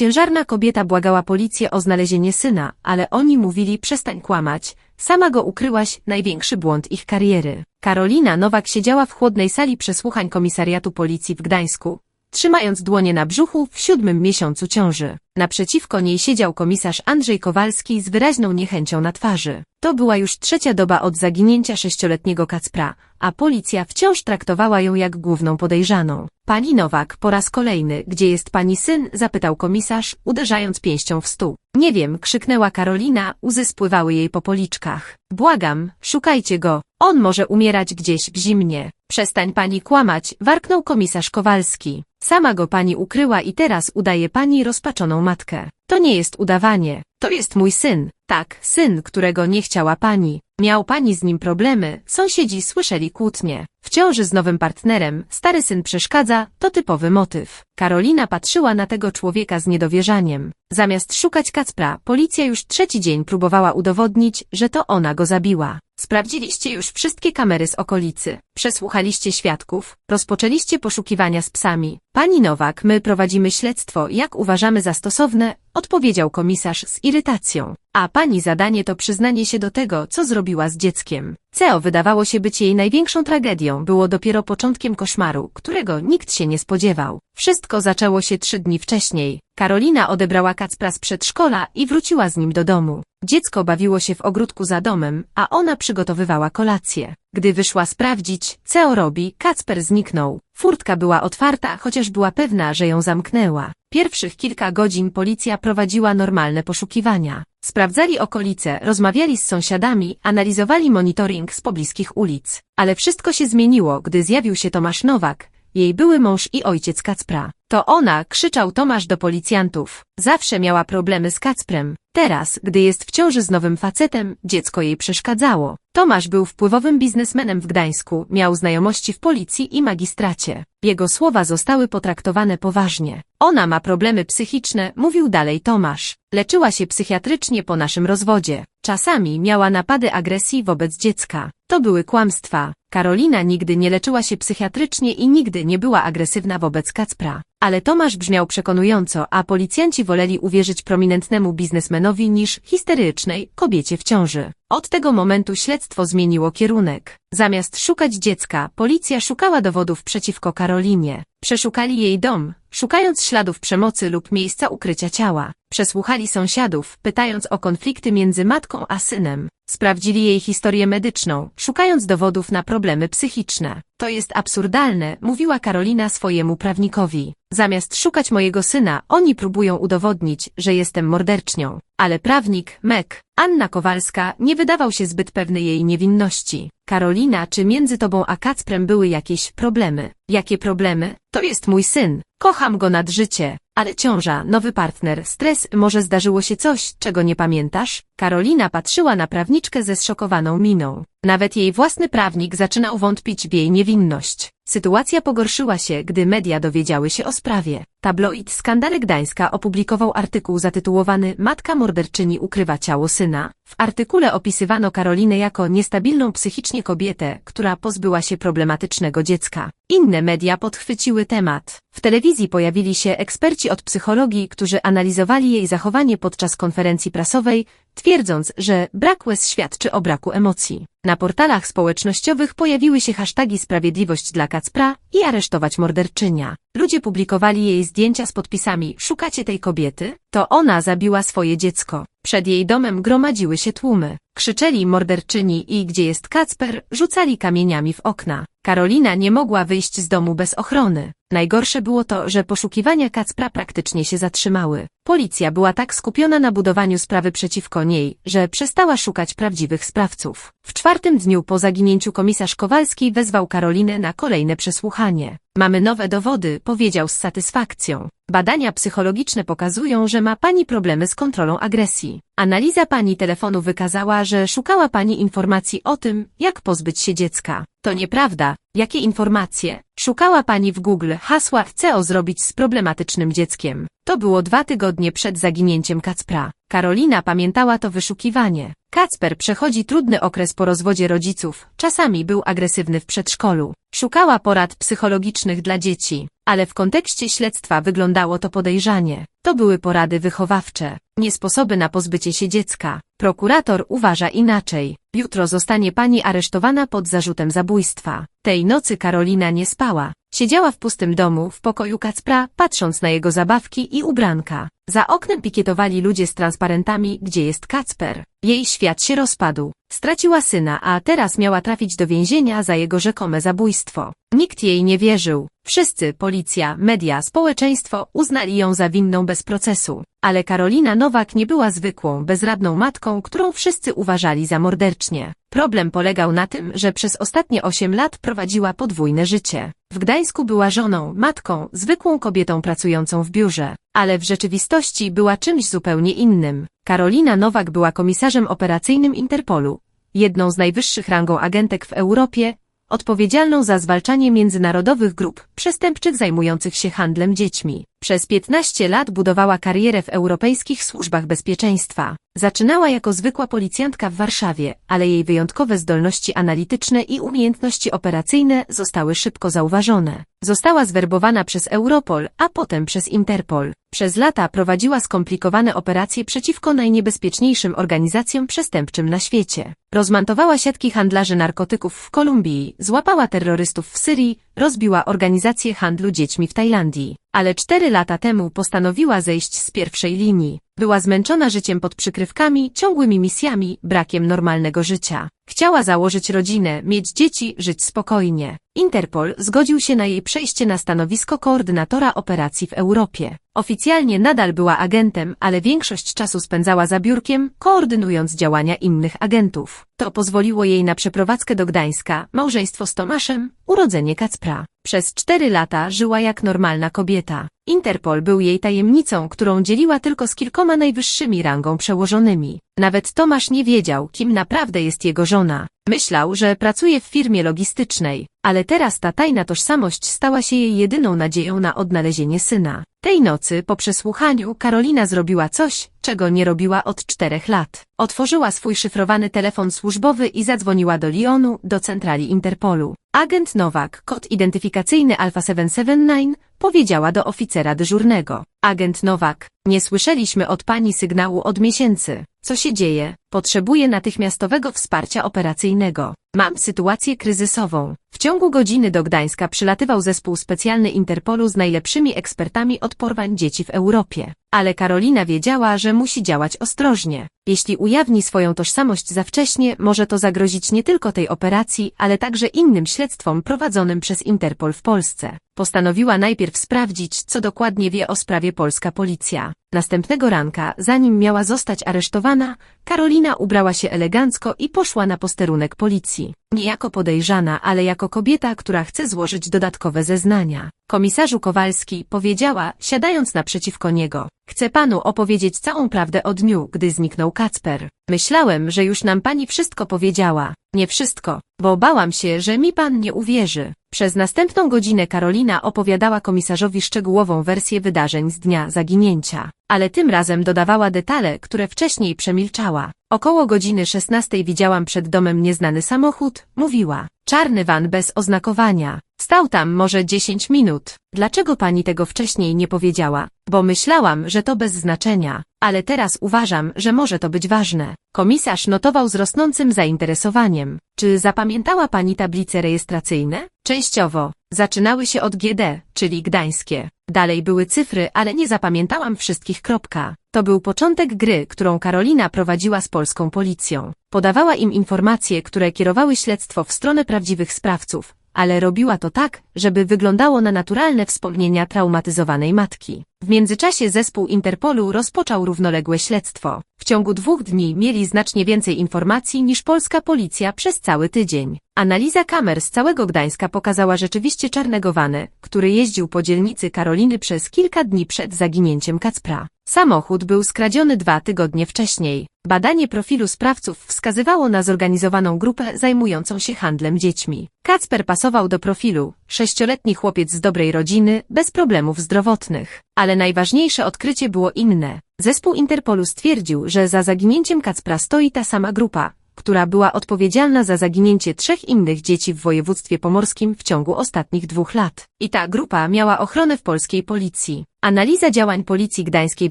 Ciężarna kobieta błagała policję o znalezienie syna, ale oni mówili przestań kłamać, sama go ukryłaś, największy błąd ich kariery. Karolina Nowak siedziała w chłodnej sali przesłuchań komisariatu policji w Gdańsku, trzymając dłonie na brzuchu w siódmym miesiącu ciąży. Naprzeciwko niej siedział komisarz Andrzej Kowalski z wyraźną niechęcią na twarzy. To była już trzecia doba od zaginięcia sześcioletniego Kacpra, a policja wciąż traktowała ją jak główną podejrzaną. Pani Nowak, po raz kolejny, gdzie jest pani syn? zapytał komisarz, uderzając pięścią w stół. Nie wiem, krzyknęła Karolina, łzy spływały jej po policzkach. Błagam, szukajcie go, on może umierać gdzieś w zimnie. Przestań pani kłamać, warknął komisarz Kowalski. Sama go pani ukryła i teraz udaje pani rozpaczoną matkę. To nie jest udawanie, to jest mój syn. Tak, syn, którego nie chciała pani. Miał pani z nim problemy, sąsiedzi słyszeli kłótnie. W ciąży z nowym partnerem, stary syn przeszkadza, to typowy motyw. Karolina patrzyła na tego człowieka z niedowierzaniem. Zamiast szukać Kacpra, policja już trzeci dzień próbowała udowodnić, że to ona go zabiła. Sprawdziliście już wszystkie kamery z okolicy, przesłuchaliście świadków, rozpoczęliście poszukiwania z psami. Pani Nowak, my prowadzimy śledztwo, jak uważamy za stosowne, odpowiedział komisarz z irytacją. A pani zadanie to przyznanie się do tego, co zrobiła z dzieckiem. CEO wydawało się być jej największą tragedią, było dopiero początkiem koszmaru, którego nikt się nie spodziewał. Wszystko zaczęło się trzy dni wcześniej. Karolina odebrała Kacpra z przedszkola i wróciła z nim do domu. Dziecko bawiło się w ogródku za domem, a ona przygotowywała kolację. Gdy wyszła sprawdzić, co robi, Kacper zniknął. Furtka była otwarta, chociaż była pewna, że ją zamknęła. Pierwszych kilka godzin policja prowadziła normalne poszukiwania. Sprawdzali okolice, rozmawiali z sąsiadami, analizowali monitoring z pobliskich ulic. Ale wszystko się zmieniło, gdy zjawił się Tomasz Nowak, jej były mąż i ojciec Kacpra. To ona, krzyczał Tomasz do policjantów. Zawsze miała problemy z Kacprem. Teraz, gdy jest w ciąży z nowym facetem, dziecko jej przeszkadzało. Tomasz był wpływowym biznesmenem w Gdańsku, miał znajomości w policji i magistracie. Jego słowa zostały potraktowane poważnie. Ona ma problemy psychiczne, mówił dalej Tomasz. Leczyła się psychiatrycznie po naszym rozwodzie. Czasami miała napady agresji wobec dziecka. To były kłamstwa. Karolina nigdy nie leczyła się psychiatrycznie i nigdy nie była agresywna wobec Kacpra. Ale Tomasz brzmiał przekonująco, a policjanci woleli uwierzyć prominentnemu biznesmenowi niż histerycznej kobiecie w ciąży. Od tego momentu śledztwo zmieniło kierunek. Zamiast szukać dziecka, policja szukała dowodów przeciwko Karolinie. Przeszukali jej dom, szukając śladów przemocy lub miejsca ukrycia ciała. Przesłuchali sąsiadów, pytając o konflikty między matką a synem. Sprawdzili jej historię medyczną, szukając dowodów na problemy psychiczne. To jest absurdalne, mówiła Karolina swojemu prawnikowi. Zamiast szukać mojego syna, oni próbują udowodnić, że jestem mordercznią. Ale prawnik, Mek, Anna Kowalska, nie wydawał się zbyt pewny jej niewinności. Karolina, czy między tobą a Kacprem były jakieś problemy? Jakie problemy? To jest mój syn. Kocham go nad życie. Ale ciąża, nowy partner, stres, może zdarzyło się coś, czego nie pamiętasz? Karolina patrzyła na prawniczkę ze zszokowaną miną. Nawet jej własny prawnik zaczynał wątpić w jej niewinność. Sytuacja pogorszyła się, gdy media dowiedziały się o sprawie. Tabloid Skandale Gdańska opublikował artykuł zatytułowany Matka morderczyni ukrywa ciało syna. W artykule opisywano Karolinę jako niestabilną psychicznie kobietę, która pozbyła się problematycznego dziecka. Inne media podchwyciły temat. W telewizji pojawili się eksperci od psychologii, którzy analizowali jej zachowanie podczas konferencji prasowej, twierdząc, że brak łez świadczy o braku emocji. Na portalach społecznościowych pojawiły się hasztagi Sprawiedliwość dla Kacpra i aresztować morderczynia. Ludzie publikowali jej zdjęcia z podpisami Szukacie tej kobiety? To ona zabiła swoje dziecko. Przed jej domem gromadziły się tłumy. Krzyczeli morderczyni i gdzie jest Kacper, rzucali kamieniami w okna. Karolina nie mogła wyjść z domu bez ochrony. Najgorsze było to, że poszukiwania Kacpra praktycznie się zatrzymały. Policja była tak skupiona na budowaniu sprawy przeciwko niej, że przestała szukać prawdziwych sprawców. W czwartym dniu po zaginięciu komisarz Kowalski wezwał Karolinę na kolejne przesłuchanie. Mamy nowe dowody, powiedział z satysfakcją. Badania psychologiczne pokazują, że ma pani problemy z kontrolą agresji. Analiza pani telefonu wykazała, że szukała pani informacji o tym, jak pozbyć się dziecka. To nieprawda. Jakie informacje? Szukała pani w Google hasła co zrobić z problematycznym dzieckiem. To było dwa tygodnie przed zaginięciem Kacpra. Karolina pamiętała to wyszukiwanie. Kacper przechodzi trudny okres po rozwodzie rodziców, czasami był agresywny w przedszkolu. Szukała porad psychologicznych dla dzieci, ale w kontekście śledztwa wyglądało to podejrzanie. To były porady wychowawcze, nie sposoby na pozbycie się dziecka. Prokurator uważa inaczej. Jutro zostanie pani aresztowana pod zarzutem zabójstwa. Tej nocy Karolina nie spała. Siedziała w pustym domu, w pokoju Kacpra, patrząc na jego zabawki i ubranka. Za oknem pikietowali ludzie z transparentami, gdzie jest Kacper. Jej świat się rozpadł. Straciła syna, a teraz miała trafić do więzienia za jego rzekome zabójstwo. Nikt jej nie wierzył. Wszyscy, policja, media, społeczeństwo uznali ją za winną bez procesu. Ale Karolina Nowak nie była zwykłą, bezradną matką, którą wszyscy uważali za mordercznie. Problem polegał na tym, że przez ostatnie 8 lat prowadziła podwójne życie. W Gdańsku była żoną, matką, zwykłą kobietą pracującą w biurze, ale w rzeczywistości była czymś zupełnie innym. Karolina Nowak była komisarzem operacyjnym Interpolu, jedną z najwyższych rangą agentek w Europie, odpowiedzialną za zwalczanie międzynarodowych grup przestępczych zajmujących się handlem dziećmi. Przez 15 lat budowała karierę w europejskich służbach bezpieczeństwa. Zaczynała jako zwykła policjantka w Warszawie, ale jej wyjątkowe zdolności analityczne i umiejętności operacyjne zostały szybko zauważone. Została zwerbowana przez Europol, a potem przez Interpol. Przez lata prowadziła skomplikowane operacje przeciwko najniebezpieczniejszym organizacjom przestępczym na świecie. Rozmontowała siatki handlarzy narkotyków w Kolumbii, złapała terrorystów w Syrii, rozbiła organizację handlu dziećmi w Tajlandii. Ale cztery lata temu postanowiła zejść z pierwszej linii. Była zmęczona życiem pod przykrywkami, ciągłymi misjami, brakiem normalnego życia. Chciała założyć rodzinę, mieć dzieci, żyć spokojnie. Interpol zgodził się na jej przejście na stanowisko koordynatora operacji w Europie. Oficjalnie nadal była agentem, ale większość czasu spędzała za biurkiem, koordynując działania innych agentów. To pozwoliło jej na przeprowadzkę do Gdańska, małżeństwo z Tomaszem, urodzenie Kacpra. Przez cztery lata żyła jak normalna kobieta. Interpol był jej tajemnicą, którą dzieliła tylko z kilkoma najwyższymi rangą przełożonymi. Nawet Tomasz nie wiedział, kim naprawdę jest jego żona. Myślał, że pracuje w firmie logistycznej, ale teraz ta tajna tożsamość stała się jej jedyną nadzieją na odnalezienie syna. Tej nocy, po przesłuchaniu, Karolina zrobiła coś, czego nie robiła od czterech lat. Otworzyła swój szyfrowany telefon służbowy i zadzwoniła do Lyonu, do centrali Interpolu. Agent Nowak, kod identyfikacyjny Alpha 779, powiedziała do oficera dyżurnego. Agent Nowak, nie słyszeliśmy od pani sygnału od miesięcy. Co się dzieje? Potrzebuję natychmiastowego wsparcia operacyjnego. Mam sytuację kryzysową. W ciągu godziny do Gdańska przylatywał zespół specjalny Interpolu z najlepszymi ekspertami od porwań dzieci w Europie. Ale Karolina wiedziała, że musi działać ostrożnie. Jeśli ujawni swoją tożsamość za wcześnie, może to zagrozić nie tylko tej operacji, ale także innym śledztwom prowadzonym przez Interpol w Polsce. Postanowiła najpierw sprawdzić, co dokładnie wie o sprawie polska policja. Następnego ranka, zanim miała zostać aresztowana, Karolina ubrała się elegancko i poszła na posterunek policji. Nie jako podejrzana, ale jako kobieta, która chce złożyć dodatkowe zeznania. Komisarzu Kowalski powiedziała, siadając naprzeciwko niego. Chcę panu opowiedzieć całą prawdę o dniu, gdy zniknął Kacper. Myślałem, że już nam pani wszystko powiedziała. Nie wszystko, bo bałam się, że mi pan nie uwierzy. Przez następną godzinę Karolina opowiadała komisarzowi szczegółową wersję wydarzeń z dnia zaginięcia, ale tym razem dodawała detale, które wcześniej przemilczała. Około godziny 16 widziałam przed domem nieznany samochód, mówiła. Czarny van bez oznakowania. Stał tam może 10 minut. Dlaczego pani tego wcześniej nie powiedziała? Bo myślałam, że to bez znaczenia, ale teraz uważam, że może to być ważne. Komisarz notował z rosnącym zainteresowaniem. Czy zapamiętała pani tablice rejestracyjne? Częściowo. Zaczynały się od GD, czyli gdańskie. Dalej były cyfry, ale nie zapamiętałam wszystkich kropka. To był początek gry, którą Karolina prowadziła z polską policją. Podawała im informacje, które kierowały śledztwo w stronę prawdziwych sprawców, ale robiła to tak, żeby wyglądało na naturalne wspomnienia traumatyzowanej matki. W międzyczasie zespół Interpolu rozpoczął równoległe śledztwo. W ciągu dwóch dni mieli znacznie więcej informacji niż polska policja przez cały tydzień. Analiza kamer z całego Gdańska pokazała rzeczywiście czarnego vanę, który jeździł po dzielnicy Karoliny przez kilka dni przed zaginięciem Kacpra. Samochód był skradziony dwa tygodnie wcześniej. Badanie profilu sprawców wskazywało na zorganizowaną grupę zajmującą się handlem dziećmi. Kacper pasował do profilu, sześcioletni chłopiec z dobrej rodziny, bez problemów zdrowotnych. Ale najważniejsze odkrycie było inne. Zespół Interpolu stwierdził, że za zaginięciem Kacpra stoi ta sama grupa, która była odpowiedzialna za zaginięcie trzech innych dzieci w województwie pomorskim w ciągu ostatnich dwóch lat. I ta grupa miała ochronę w polskiej policji. Analiza działań Policji Gdańskiej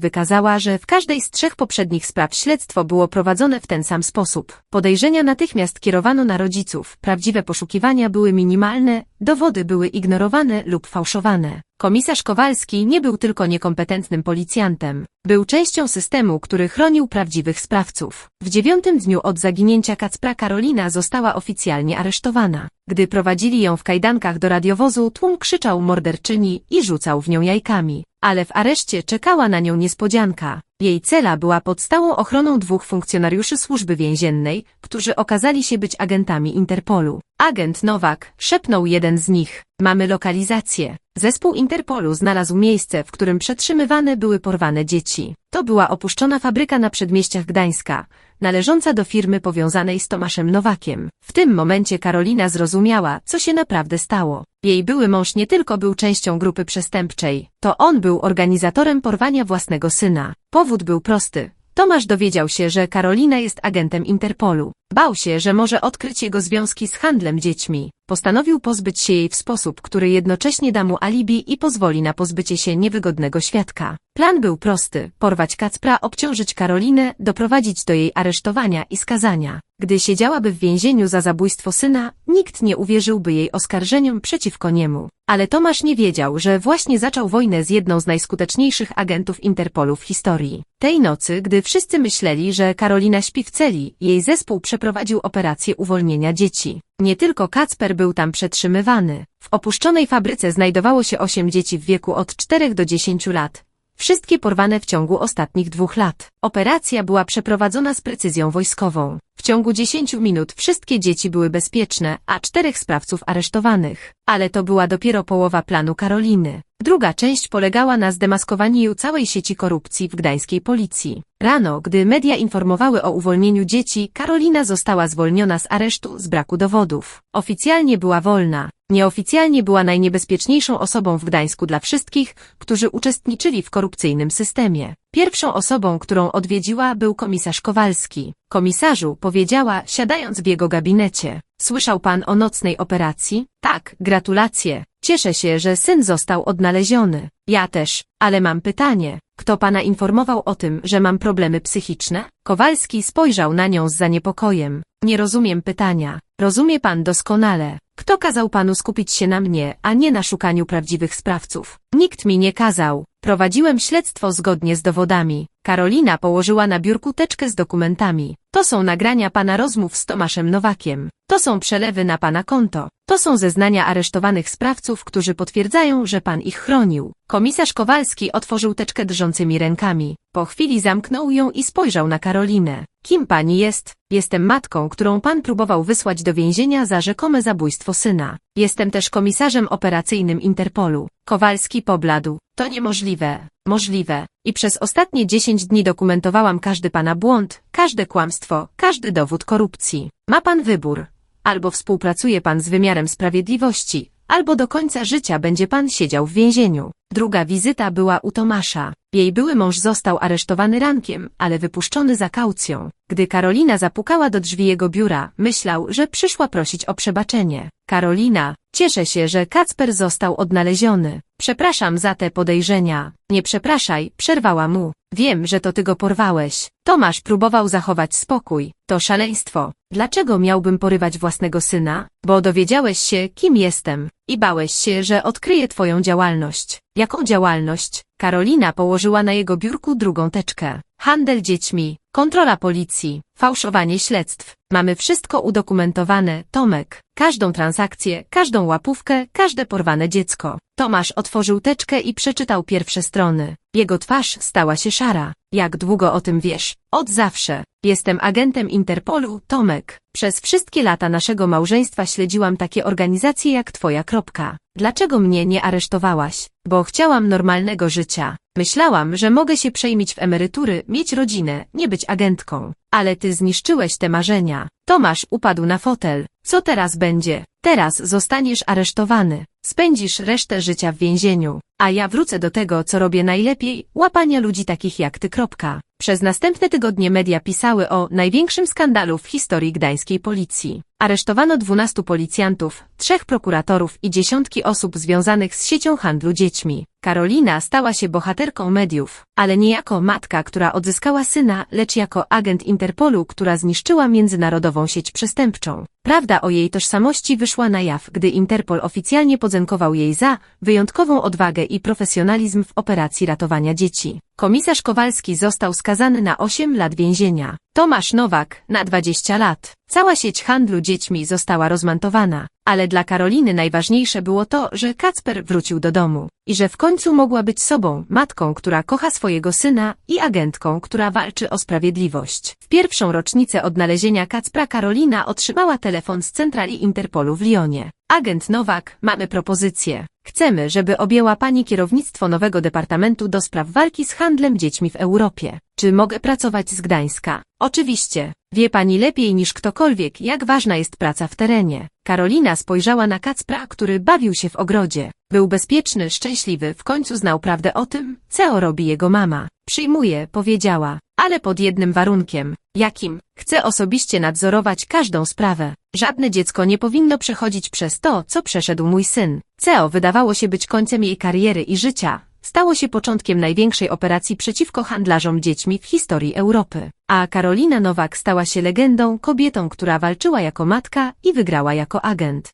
wykazała, że w każdej z trzech poprzednich spraw śledztwo było prowadzone w ten sam sposób. Podejrzenia natychmiast kierowano na rodziców, prawdziwe poszukiwania były minimalne, dowody były ignorowane lub fałszowane. Komisarz Kowalski nie był tylko niekompetentnym policjantem. Był częścią systemu, który chronił prawdziwych sprawców. W dziewiątym dniu od zaginięcia Kacpra Karolina została oficjalnie aresztowana. Gdy prowadzili ją w kajdankach do radiowozu, tłum krzyczał morderczyni i rzucał w nią jajkami. Ale w areszcie czekała na nią niespodzianka. Jej cela była pod stałą ochroną dwóch funkcjonariuszy służby więziennej, którzy okazali się być agentami Interpolu. Agent Nowak szepnął jeden z nich. Mamy lokalizację. Zespół Interpolu znalazł miejsce, w którym przetrzymywane były porwane dzieci. To była opuszczona fabryka na przedmieściach Gdańska, należąca do firmy powiązanej z Tomaszem Nowakiem. W tym momencie Karolina zrozumiała, co się naprawdę stało. Jej były mąż nie tylko był częścią grupy przestępczej, to on był organizatorem porwania własnego syna. Powód był prosty. Tomasz dowiedział się, że Karolina jest agentem Interpolu. Bał się, że może odkryć jego związki z handlem dziećmi. Postanowił pozbyć się jej w sposób, który jednocześnie da mu alibi i pozwoli na pozbycie się niewygodnego świadka. Plan był prosty. Porwać Kacpra, obciążyć Karolinę, doprowadzić do jej aresztowania i skazania. Gdy siedziałaby w więzieniu za zabójstwo syna, nikt nie uwierzyłby jej oskarżeniom przeciwko niemu. Ale Tomasz nie wiedział, że właśnie zaczął wojnę z jedną z najskuteczniejszych agentów Interpolu w historii. Tej nocy, gdy wszyscy myśleli, że Karolina śpi w celi, jej zespół przeprowadził operację uwolnienia dzieci. Nie tylko Kacper był tam przetrzymywany. W opuszczonej fabryce znajdowało się osiem dzieci w wieku od 4 do 10 lat. Wszystkie porwane w ciągu ostatnich dwóch lat. Operacja była przeprowadzona z precyzją wojskową. W ciągu 10 minut wszystkie dzieci były bezpieczne, a czterech sprawców aresztowanych. Ale to była dopiero połowa planu Karoliny. Druga część polegała na zdemaskowaniu całej sieci korupcji w gdańskiej policji. Rano, gdy media informowały o uwolnieniu dzieci, Karolina została zwolniona z aresztu z braku dowodów. Oficjalnie była wolna. Nieoficjalnie była najniebezpieczniejszą osobą w Gdańsku dla wszystkich, którzy uczestniczyli w korupcyjnym systemie. Pierwszą osobą, którą odwiedziła, był komisarz Kowalski. Komisarzu, powiedziała, siadając w jego gabinecie. Słyszał pan o nocnej operacji? Tak, gratulacje. Cieszę się, że syn został odnaleziony. Ja też, ale mam pytanie. Kto pana informował o tym, że mam problemy psychiczne? Kowalski spojrzał na nią z zaniepokojem. Nie rozumiem pytania. Rozumie pan doskonale. Kto kazał panu skupić się na mnie, a nie na szukaniu prawdziwych sprawców? Nikt mi nie kazał. Prowadziłem śledztwo zgodnie z dowodami. Karolina położyła na biurku teczkę z dokumentami. To są nagrania pana rozmów z Tomaszem Nowakiem. To są przelewy na pana konto. To są zeznania aresztowanych sprawców, którzy potwierdzają, że pan ich chronił. Komisarz Kowalski otworzył teczkę drżącymi rękami. Po chwili zamknął ją i spojrzał na Karolinę. Kim pani jest? Jestem matką, którą pan próbował wysłać do więzienia za rzekome zabójstwo syna. Jestem też komisarzem operacyjnym Interpolu. Kowalski pobladł. To niemożliwe. Możliwe. I przez ostatnie 10 dni dokumentowałam każdy pana błąd, każde kłamstwo, każdy dowód korupcji. Ma pan wybór. Albo współpracuje pan z wymiarem sprawiedliwości, albo do końca życia będzie pan siedział w więzieniu. Druga wizyta była u Tomasza. Jej były mąż został aresztowany rankiem, ale wypuszczony za kaucją. Gdy Karolina zapukała do drzwi jego biura, myślał, że przyszła prosić o przebaczenie. Karolina, cieszę się, że Kacper został odnaleziony. Przepraszam za te podejrzenia. Nie przepraszaj, przerwała mu. Wiem, że to ty go porwałeś. Tomasz próbował zachować spokój. To szaleństwo. Dlaczego miałbym porywać własnego syna? Bo dowiedziałeś się, kim jestem. I bałeś się, że odkryję twoją działalność. Jaką działalność? Karolina położyła na jego biurku drugą teczkę. Handel dziećmi, kontrola policji, fałszowanie śledztw. Mamy wszystko udokumentowane, Tomek. Każdą transakcję, każdą łapówkę, każde porwane dziecko. Tomasz otworzył teczkę i przeczytał pierwsze strony. Jego twarz stała się szara. Jak długo o tym wiesz? Od zawsze. Jestem agentem Interpolu, Tomek. Przez wszystkie lata naszego małżeństwa śledziłam takie organizacje jak twoja kropka. Dlaczego mnie nie aresztowałaś? Bo chciałam normalnego życia. Myślałam, że mogę się przejmić w emerytury, mieć rodzinę, nie być agentką. Ale ty zniszczyłeś te marzenia. Tomasz upadł na fotel. Co teraz będzie? Teraz zostaniesz aresztowany. Spędzisz resztę życia w więzieniu. A ja wrócę do tego, co robię najlepiej, łapania ludzi takich jak ty. Kropka. Przez następne tygodnie media pisały o największym skandalu w historii gdańskiej policji. Aresztowano 12 policjantów, trzech prokuratorów i dziesiątki osób związanych z siecią handlu dziećmi. Karolina stała się bohaterką mediów, ale nie jako matka, która odzyskała syna, lecz jako agent Interpolu, która zniszczyła międzynarodową sieć przestępczą. Prawda o jej tożsamości wyszła na jaw, gdy Interpol oficjalnie podziękował jej za wyjątkową odwagę i profesjonalizm w operacji ratowania dzieci. Komisarz Kowalski został skazany na 8 lat więzienia. Tomasz Nowak na 20 lat. Cała sieć handlu dziećmi została rozmontowana, ale dla Karoliny najważniejsze było to, że Kacper wrócił do domu i że w końcu mogła być sobą, matką, która kocha swojego syna i agentką, która walczy o sprawiedliwość. W pierwszą rocznicę odnalezienia Kacpra Karolina otrzymała telefon z centrali Interpolu w Lyonie. Agent Nowak, mamy propozycję. Chcemy, żeby objęła Pani kierownictwo nowego Departamentu do spraw walki z handlem dziećmi w Europie. Czy mogę pracować z Gdańska? Oczywiście. Wie Pani lepiej niż ktokolwiek, jak ważna jest praca w terenie. Karolina spojrzała na Kacpra, który bawił się w ogrodzie. Był bezpieczny, szczęśliwy, w końcu znał prawdę o tym, co robi jego mama. Przyjmuję, powiedziała, ale pod jednym warunkiem. Jakim? Chcę osobiście nadzorować każdą sprawę. Żadne dziecko nie powinno przechodzić przez to, co przeszedł mój syn. CEO wydawało się być końcem jej kariery i życia. Stało się początkiem największej operacji przeciwko handlarzom dziećmi w historii Europy. A Karolina Nowak stała się legendą, kobietą, która walczyła jako matka i wygrała jako agent.